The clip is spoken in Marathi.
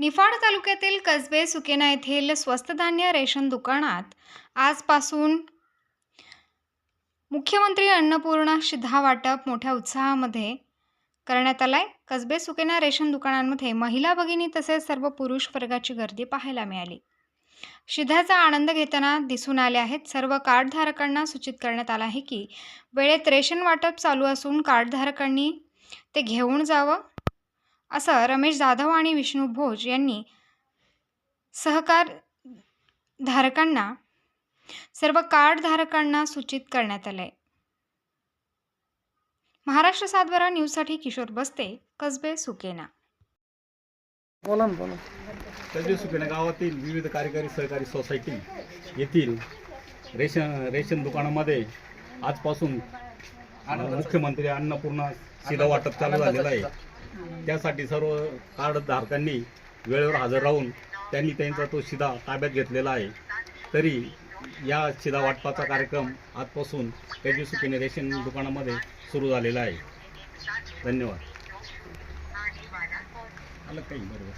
निफाड तालुक्यातील कसबे सुकेना येथील स्वस्त धान्य रेशन दुकानात आजपासून मुख्यमंत्री अन्नपूर्णा शिधा वाटप मोठ्या उत्साहामध्ये करण्यात आलाय. कसबे सुकेना रेशन दुकानांमध्ये महिला भगिनी तसेच सर्व पुरुष वर्गाची गर्दी पाहायला मिळाली. शिध्याचा आनंद घेताना दिसून आले आहेत. सर्व कार्डधारकांना सूचित करण्यात आलं आहे की वेळेत रेशन वाटप चालू असून कार्डधारकांनी ते घेऊन जावं. असं रमेश जाधव आणि विष्णू भोज यांनी सहकार धारकांना सर्व कार्डधारकांना सूचित करण्यात आलंय. महाराष्ट्र सातबारा न्यूजसाठी किशोर बस्ते कसबे सुकेना. बोला ना बोला. तजे सुकेना गावातील विविध कार्यकारी सहकारी सोसायटी येथील रेशन रेशन दुकानामध्ये आजपासून मुख्यमंत्री अन्नपूर्णा शिधा वाटप चालू झालेलं आहे. त्यासाठी सर्व कार्डधारकांनी वेळेवर हजर राहून त्यांनी त्यांचा तो शिधा ताब्यात घेतलेला आहे. तरी या शिधा वाटपाचा कार्यक्रम आजपासून तेजस्वी रेशन दुकानामध्ये सुरू झालेला आहे. धन्यवाद. आलं काही बरोबर.